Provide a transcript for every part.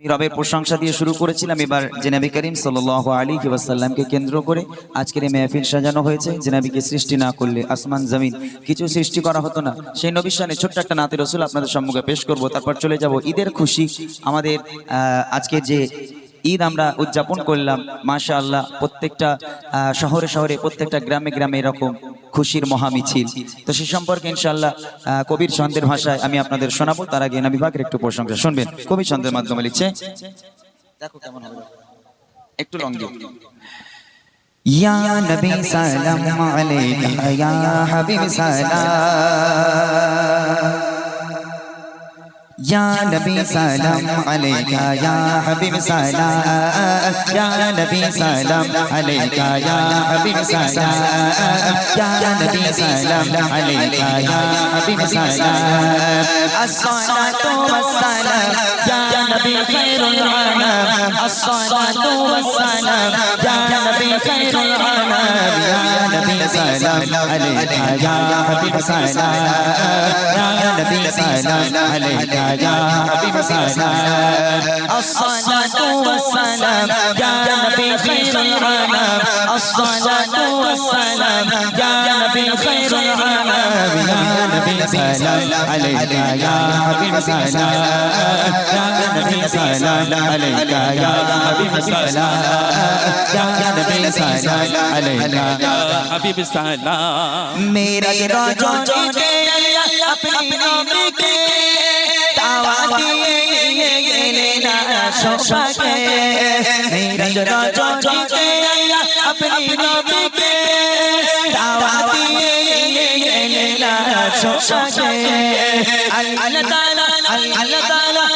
রবের প্রশংসা দিয়ে শুরু করেছিলাম। এবার জেনাবি করিম সাল আলী ওয়াসাল্লামকে কেন্দ্র করে আজকের এই মেহফিল সাজানো হয়েছে জেনাবিকে সৃষ্টি না করলে আসমান, জমিন কিছু সৃষ্টি করা হতো না। সেই নবিশানে ছোট্ট একটা নাতে রসুল আপনাদের সম্মুখে পেশ করব, তারপর চলে যাব ঈদের খুশি। আমাদের আজকে যে ঈদ আমরা উদযাপন করলাম। মাশা আল্লাহ প্রত্যেকটা শহরে শহরে প্রত্যেকটা গ্রামে গ্রামে এরকম খুশির মহামিছিল। তো সে সম্পর্কে ইনশাল্লাহ কবির ছন্দের ভাষায় আমি আপনাদের শোনাবো। তার আগে না বিভাগের একটু প্রশংসা। শুনবেন কবির ছন্দের মাধ্যমে লিখছে দেখো কেমন হবে। একটু লং ইয়া নবী সালাম ইয়া হাবিব সালাম। يا نبي سلام عليك يا حبيب سلام. يا نبي سلام عليك يا حبيب سلام. يا نبي سلام عليك يا حبيب سلام. الصلاة والسلام. يا نبي خير العالم الصلاة والسلام. يا نبي خير العالم يا نبي سلام عليك يا حبيب سلام. يا نبي سلام عليك سلام عليك يا حبيب سلام يا نبي سلام عليك يا حبيب سلام يا نبي سلام عليك يا حبيب سلام میرے راجوں کے اپنے نبی کے সবাকে আল্লাহ আল্লাহ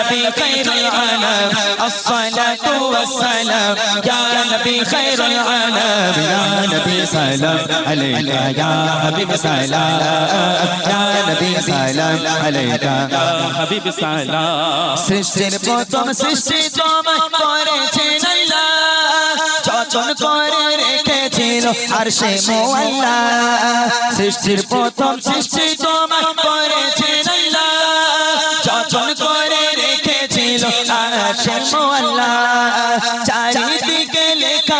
نبي خير العالم الصلاة والسلام يا نبي خير العالم يا نبي سلام عليك يا حبيب سلام يا نبي سلام عليك হাবিব সালাম সৃষ্টির প্রথম সৃষ্টি তোমায় করেছেন আল্লাহ যতন করে রেখেছিল আর সে মোয়াল্লা সৃষ্টির প্রথম সৃষ্টি তোমায় করেছেন মোয়াল্লা চারিদিকে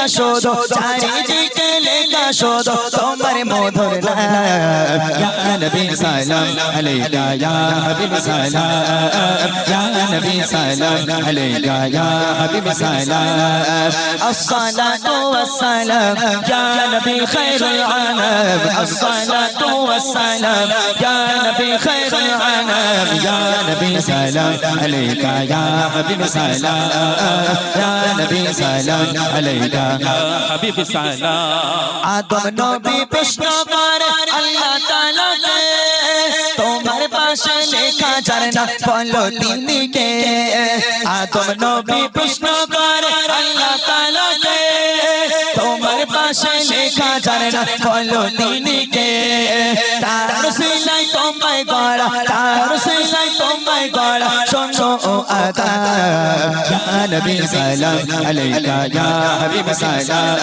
লেখা শোধ চারিদিকে লেখা শোধ তোমার মধুর নাম ইয়া নবী সালাম আলাইকা ইয়া হাবিব সালাম ইয়া নবী সালাম আলাইকা ইয়া হাবিব সালাম الصلاة والسلام يا نبي خير العالم الصلاة والسلام يا نبي خير العالم يا نبي سلام عليك يا حبيب سلام يا نبي سلام عليك হাবিব সালাম আদম নবী প্রশ্ন করে, আল্লাহ তাআলাকে তোমার পাশে লেখা যার না তিনি কে آتا يا نبي سلام عليك يا حبيب سلام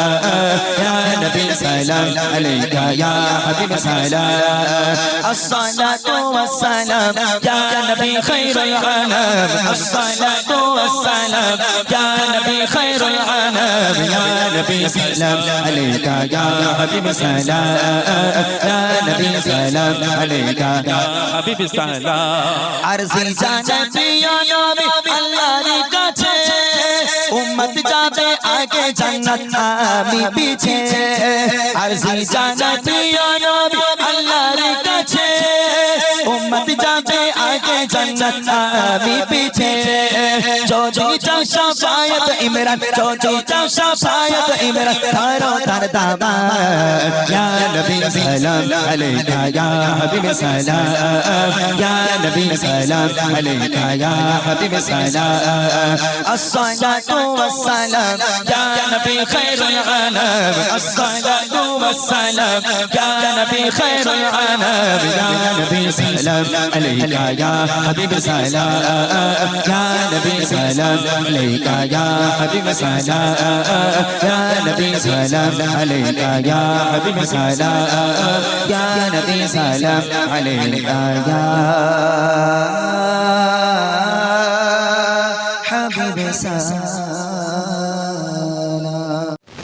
يا نبي سلام عليك يا حبيب سلام الصلاة والسلام يا نبي خير العالم الصلاة والسلام يا نبي خير العالم يا نبي سلام عليك يا حبيب سلام يا نبي سلام عليك يا حبيب سلام عرسي جانبي يا নবী আল্লাহর কাছে। উম্মত যাবে আগে জান্নাত আমি পিছে। আরজি জানে প্রিয় নবী बन जाते आगे जन्नत आमी पीछे चौथी चौशा शायद इमरा चौथी चौशा शायद इमरा तारो तार दाबा या नबी सलाम अलैका या हबीब सलाम या नबी सलाम अलैका या हबीब सलाम अस्सलातु वस्सलाम या नबी खैरुल अनाम अस्सलातु वस्सलाम या नबी खैरुल अनाम या नबी सलाम عليك يا حبيب سلام يا نبي سلام عليك يا حبيب سلام يا نبي سلام عليك يا حبيب سلام يا نبي سلام. عليك يا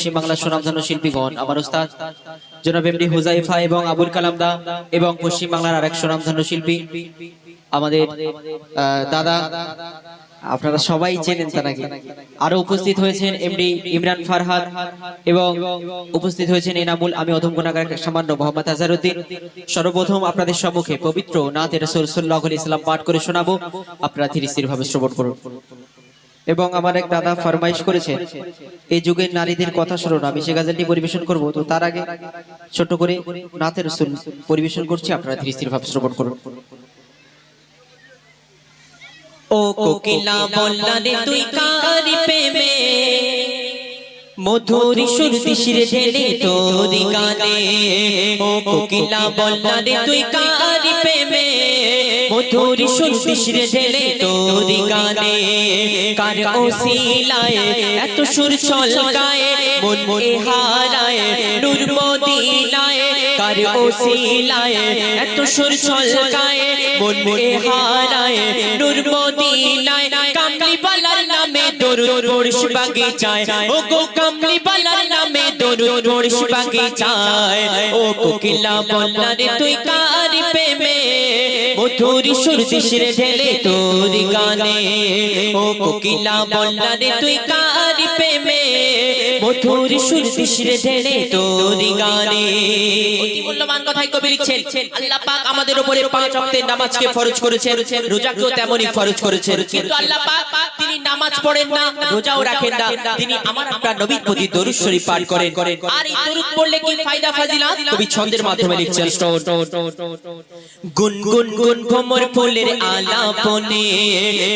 পশ্চিম বাংলার সুনামধন্য শিল্পীগণ, আমার ওস্তাদ জনাব এমডি হুজাইফা এবং আবুল কালাম দা এবং পশ্চিম বাংলার আরেক সুনামধন্য শিল্পী, আমাদের দাদা, আপনারা সবাই চেনেন তারাকে আরও উপস্থিত হয়েছেন এমডি ইমরান ফারহাদ এবং উপস্থিত হয়েছেন এনামুল, আমি অধম গুণাগার, সামান্য মোহাম্মদ আজারউদ্দিন। সর্বপ্রথম আপনাদের সম্মুখে পবিত্র নাথ রসুল সাল্লাহ ইসলাম পাঠ করে শোনাবো। আপনারা ধীরে স্থির ভাবে শ্রবণ করুন। এবং আমার এক দাদা ফরমাইশ করেছেন এই যুগের নারীদের কথা স্মরণ আমি সে গাজলটি পরিবেশন করব। তো তার আগে ছোট করে নাথের রসুল পরিবেশন করছি, আপনারা ধীরে স্থির ভাবে শ্রবণ করুন। ও কোকিলা বললা রে তুই কার প্রেমে, মধুর সুর তিসিরে ঢেলে তোরি গানে ও কোকিলা বললা রে তুই কার প্রেমে তিসিরে ঢেলে তোরি গানে। কার ওসিলায় এত সুর ছলকায়, মন মনে হারায় নূর মদিনায়। কার ওসিলায় এত সুর ছলকায়, মন মনে হারায় নূর মদিনায়। কামলি বালার নামে দরুদ পড়স বাগিচায় ও গো কামলি বালার নামে দরুদ পড়স বাগিচায় ও কোকিলা বললা রে তুই কার মধুর সুর দিশরে ঢেলে তোর গানে। ও কোকিলা বল্লা রে তুই কার প্রেমে মধুর সুর দিশরে ঢেলে তোর গানে। অতি মূল্যবান কথাই কবি লিখছেন। আল্লাহ পাক আমাদের উপরে পাঁচ ওয়াক্তের নামাজকে ফরজ করেছেন। রোজাকেও তেমনই ফরজ করেছেন। কিন্তু আল্লাহ পাক তিনি নামাজ পড়েন না রোজাও রাখেন না। তিনি আমার আপনার নবীর প্রতি দরুদ শরীফ পাঠ করেন। আর এই দরুদ পড়লে কি ফায়দা ফাজিলাত? কবি ছন্দের মাধ্যমে লিখছেন। গুন গুন গুন ভ্রমর ফুলের আলাপনে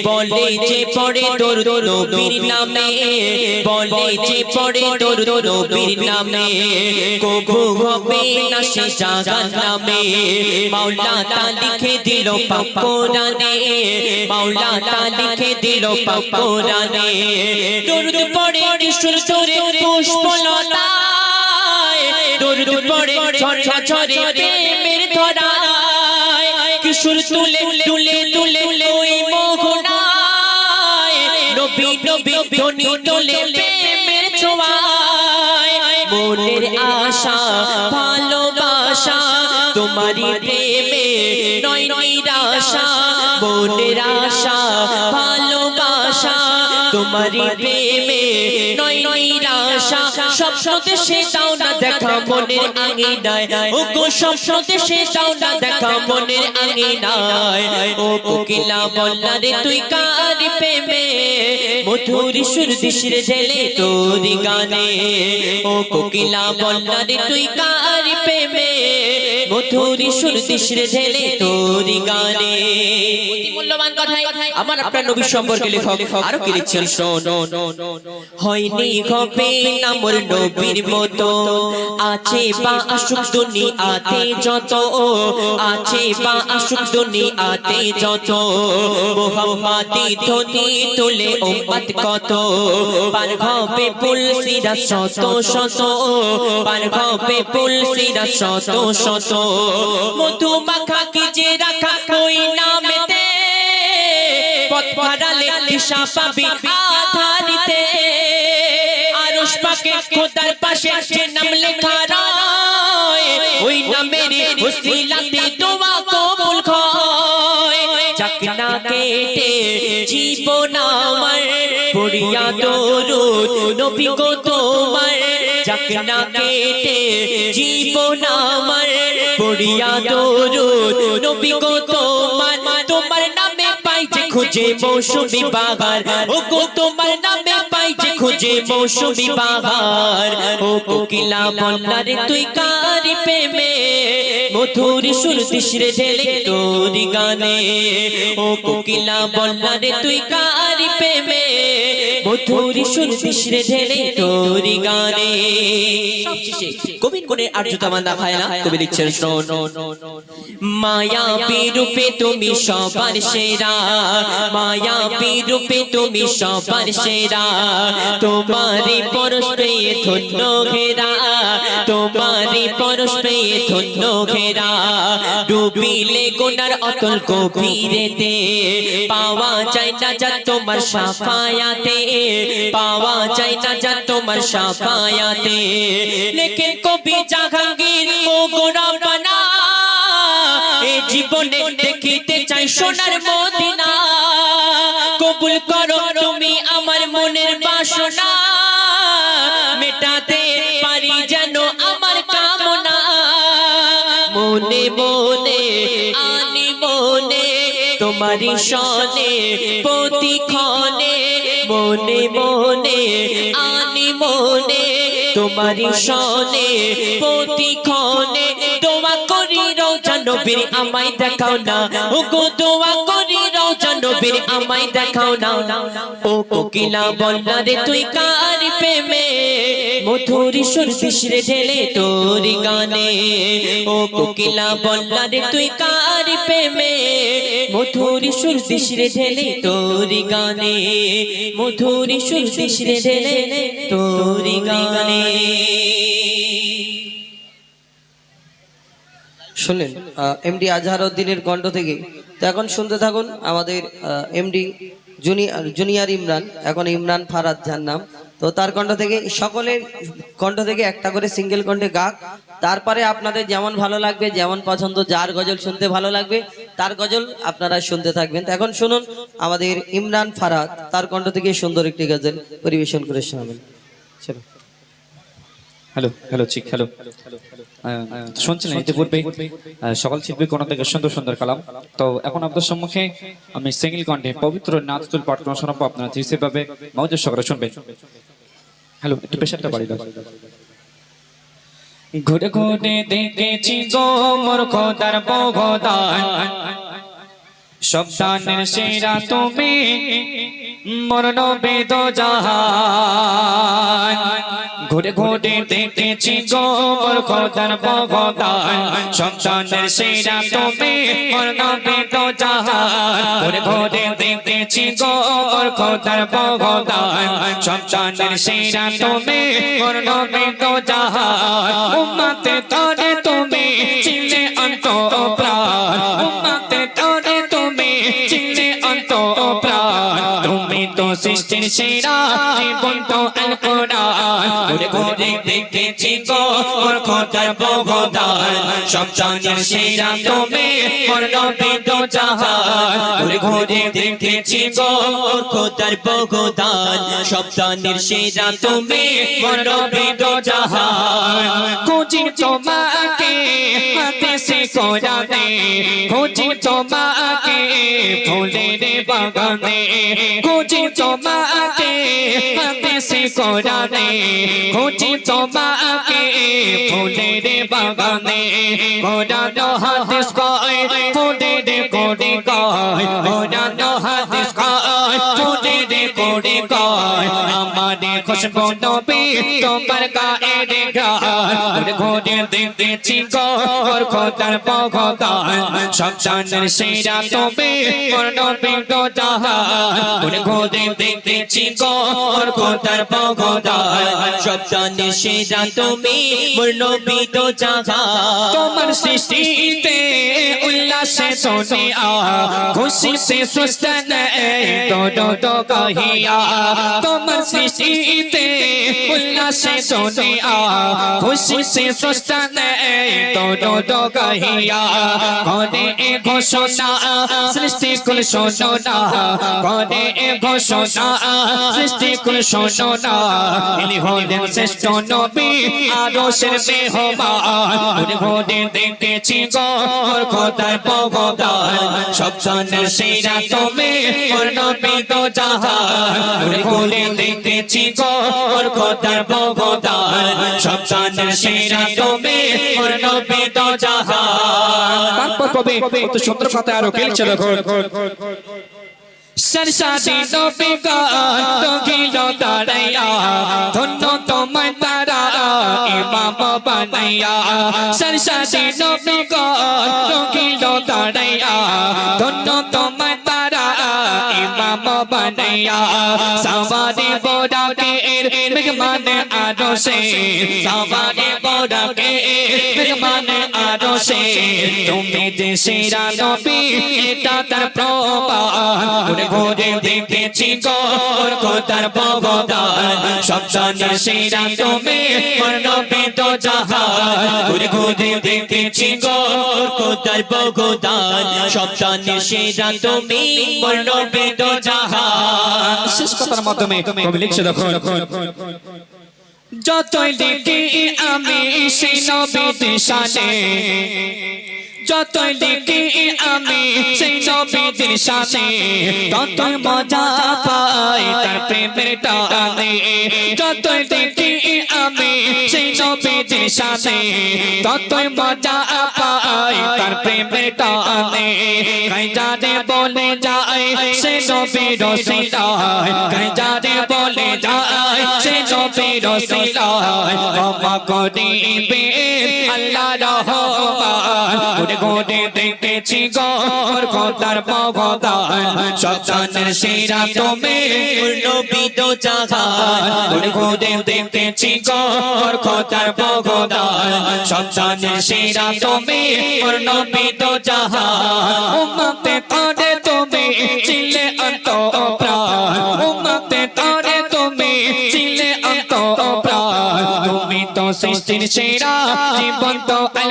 বলে যে পড়ে দরুদ নবীর নামে বলে যে পড়ে দরুদ নবীর নামে, কবু হবে না সে জাগান নামে। মাওলা তা লিখে দিল পাক কোরআনে, মাওলা তা লিখে দিল পাক কোরআনে। দরুদ পড়ে কিশোর তোরে পুষ্পলতায়, দরুদ পড়ে ঝরঝা ঝরে প্রেমের ধরায়। কিশোর তুলে তুলে তুলে ওই মোহনায়, নবী নবী তোমারই প্রেমে নিরাশা, মনের আশা, ভালোবাসা। প্রেমে নয় নিরাশা। সে না দেখা মনের ও গো স্বপ্নতে সে দাও না দেখা মনের আঙিনায়। ও কোকিলা বললা রে, তুই কার প্রেমে? মধুর সুর দিশরে ঢেলে তোরি গানে। ও কোকিলা বললা রে, তুই কার প্রেমে? মধুর সুর দিশরে ঢেলে তোরি গানে। অতি মূল্যবান কথাই আমার আপনার নবী সম্পর্কে লেখক আরও কি লিখছেন? শোন হয়নি হবে না মোর নবীর মতো। আছে বা আসুক দুনিয়াতে যত। আছে বা আসুক দুনিয়াতে যত। মোহাম্মদি ধ্বনি তুলে উম্মত কত। পার হবে পুলসিরা শত শত পার হবে পুলসিরা শত। শত। মধু মাখা কি যে রাখা ওই নামেতে, পথ হারালে দিশা পাবি আধারিতে। আরশ পাকে খোদার পাশে যে নাম লেখা রয়, ওই নামের উসিলাতে দোয়া কবুল হয়। যাক না কেটে জীবন আমার, পড়িয়া দরুদ নবী গো তোমার। যাক না কেটে জীবন আমার পড়িয়া দরুদ নবী গো তোমার তোমার নামে খুঁজে মৌসুমি বাগার ও গো তোমার নামে খুঁজে মৌসুমি ও কোকিলা বললার তুই কার প্রেমে মধুর সুর দিশরে ঢেলে তোর গানে। ও কোকিলা বললার তুই কার প্রেমে মধুর সুর দিশরে ঢেলে তোর গানে। সবশেষে কবি কোনে আর্যতা মান্দা খায় না। কবি লিখছেন শোন। মায়া রূপে তুমি সবার সেরা। মায়া রূপে তুমি সবার সেরা। তোমারি পরশ পেয়ে ধন্য ঘেরা। তোমারি পরশ পেয়ে ধন্য ঘেরা। ডুবিলে গোনার অতল পাওয়া যায় না যা তোমার সাফায়াতে। পাওয়া না যা তোমার সাফায়াতে। লেখেন কবি জাহাঙ্গীর, ও গোরা বানা এ জীবনে দেখিতে চাই সোনার মদিনা। কবুল করো তুমি আমার মনের বাসনা। তোমারি সনে প্রতিক্ষণে, মনে মনে, আনি মনে তোমারি সনে প্রতিক্ষণে, দোয়া করি রোজা আমায় দেখাও না। ও গো দোয়া করি আমায় দেখাও না। ও কোকিলা বলনা রে, তুই কার প্রেমে? মধুর সুর দিশরে ঢেলে তোর গানে। ও কোকিলা বলনা রে তুই কার প্রেমে? মধুর সুর দিশরে ঢেলে তোর গানে। মধুর সুর দিশরে ঢেলে তোর গানে। শুনলেন এমডি আজহারউদ্দিনের কণ্ঠ থেকে। তো এখন শুনতে থাকুন আমাদের এমডি জুনিয়র জুনিয়র ইমরান। এখন ইমরান ফারাদ যার নাম। তো তার কণ্ঠ থেকে সকলের কণ্ঠ থেকে একটা করে সিঙ্গেল কণ্ঠে গাক। তারপরে আপনাদের যেমন ভালো লাগবে, যেমন পছন্দ, যার গজল শুনতে ভালো লাগবে, তার গজল আপনারা শুনতে থাকবেন। এখন শুনুন আমাদের ইমরান ফারাদ, তার কণ্ঠ থেকে সুন্দর একটি গজল পরিবেশন করে শোনাবেন। চলো। Hello hello hello. শুনছিলেন ইতিপূর্বে সকল শিল্পী কোন থেকে সুন্দর সুন্দর কালাম। তো এখন আপনাদের সম্মুখে আমি সিঙ্গেল কণ্ঠে পবিত্র নাচতুল পাঠ শোনাবো। আপনারা ধীরে ভাবে মৌজের সকালে শুনবেন। হ্যালো একটু প্রেশারটা বাড়ি দাও। ঘুরে ঘুরে দেখেছি গো মোর খোদার বগদান সব দানের সেরা তুমি। মোর নবে দো জাহান। ঘুরে ঘুরে দেখেছি গো মোর খোদার বগদান। সব দানের সেরা তুমি মোর নবে দো জাহান। ঘুরে ঘুরে দেখেছি গো মোর খোদার বগদান। সব দানের সেরা তুমি মোর নবে দো জাহান। উম্মতে তরে তুমি চিলে অন্ত সৃষ্টির সেরা জীবন তো আল কোরআন ঘুরে ঘুরে দেখেছি গো ওর খোদার বগদান সব জানের সেরা তুমি মোর নবী তো জাহান। ঘুরে ঘুরে দেখেছি গো ওর খোদার বগদান সব জানের সেরা তুমি মোর নবী তো জাহান। খুঁজি তোমাকে হাতে সে কোরআনে, খুঁজি তোমাকে ফুলের বাগানে, খুঁজি তোমাকে হাতে সে কোরআনে খুঁজি তোমাকে ফুলের বাগানে। কোরআন হাদিস কয়, ফুলের কোড়ে কয়, কোরআন হাদিস কয় ফুলের কোড়ে কয়, আমারে খুশবু নবী, তোমার গায়ের গান ঘুরে দেখেছি গর খোদার বগদান সব জানের সেরা তুমি মোর নবী গো জাহান ঘুরে ঘুরে দেখেছি খোদার বগদান সব জানের সেরা তুমি মোর নবী গো জাহান তোমার সৃষ্টিতে উল্লাসে সোনিয়া খুশিতে সুস্তান দো দো দো কহিয়া তোমার সৃষ্টিতে উল্লাসে সোনিয়া খুশিতে সুস্তান দো দো দো কহিয়া কোনে এ ঘোষণা সৃষ্টি কুল শোনা কোনে এ ঘোষণা সৃষ্টি কুল শোনা ইনি হলেন শ্রেষ্ঠ নবী আদর্শের মেহমান ঘুরে দেখেছি গর খোদার বগদান সব জানের সেরা তুমি ওর নবী তো জাহান দেখেছি গর খোদার বগদান সব জানের সেরা তুমি ওর নবী তো জাহান। তারপর কবে? কত সুন্দর কথা আরও খেলছে দেখুন। সরসাদি নবী গান তো গিল দাঁড়াইয়া ধন্য তোমার তারা ইমাম বানাইয়া। সরসাদি নবী গান তো গিল দাঁড়াইয়া ধন্য তোমার বানাইয়া সাবারে বোরাকে এর মেঘমান আরও সে বোরাকে মেহমান আরও সে তুমি যে সেরা নবী, এটা তার প্রমাণ। ঘুরে ঘুরে দেখেছি গোর খোদার বগদান সব জানের সেরা তুমি মোর তো জাহান। ঘুরে দেখেছি গোর খোদার বগদান সব জানের সেরা তুমি মোর তো জাহান। শেষ কথার মাধ্যমে কবি লিখছে দেখুন। যতই দেখি আমি সেই নবীর শানে। যতই দেখি আমি সেই নবীর শানে। ততই মজা পাই তার প্রেমের টানে। যতই দেখি আমি সেই নবীর শানে। ততই মজা পাই তার প্রেমের টানে। কাই জানে বলে যায় সে নবীর কাই জানে বলে যায় সে নবীর রসিলায় ক্ষমা করিবে আল্লাহ রহমান ঘুরে ঘুরে দেখেছি গর খোদার বগদান সন্তানের সেরা তুমি নবী তো জাহান ঘুরে ঘুরে দেখেছি গর খোদার বগদান সন্তানের সেরা তুমি নবী তো জাহান উম্মতে তরে তুমি চিলে অন্ত প্রাণ উম্মতে তরে তুমি চিলে অন্ত তুমি তো সৃষ্টির সেরা, জীবন্ত আল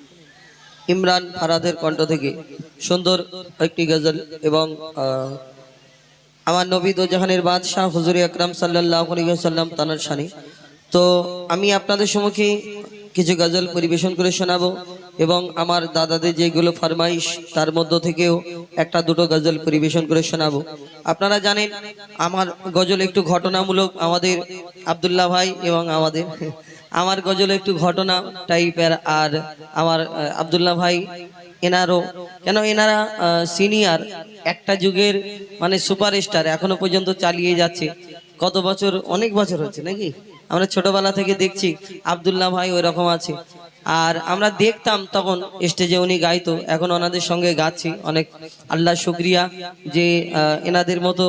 ইমরান ফারাদের কণ্ঠ থেকে সুন্দর একটি গজল এবং আমার নবী দোজাহানের বাদশাহ হুজুর আকরাম সাল্লাহ সাল্লাম তানার শানি। তো আমি আপনাদের সম্মুখে কিছু গজল পরিবেশন করে শোনাবো এবং আমার দাদাদের যেগুলো ফরমাইশ, তার মধ্য থেকেও একটা দুটো গজল পরিবেশন করে শোনাবো। আপনারা জানেন, আমার গজল একটু ঘটনামূলক আমাদের আব্দুল্লাহ ভাই এবং আমাদের আমার গজলে একটু ঘটনা টাইপের আর আমার আবদুল্লাহ ভাই এনারও, কেন এনারা সিনিয়র একটা যুগের মানে সুপারস্টার এখনও পর্যন্ত চালিয়ে যাচ্ছে। কত বছর, অনেক বছর হচ্ছে নাকি? আমরা ছোটবেলা থেকে দেখছি আবদুল্লাহ ভাই ওই রকম আছে। আর আমরা দেখতাম তখন স্টেজে উনি গাইতো, এখন ওনাদের সঙ্গে গাচ্ছি অনেক। আল্লাহ শুক্রিয়া যে এনাদের মতো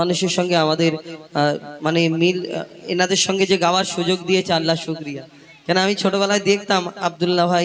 মানুষের সঙ্গে আমাদের মানে মিল এনাদের সঙ্গে যে গাওয়ার সুযোগ দিয়েছে, আল্লাহ শুক্রিয়া। কেন আমি ছোটবেলায় দেখতাম আবদুল্লাহ ভাই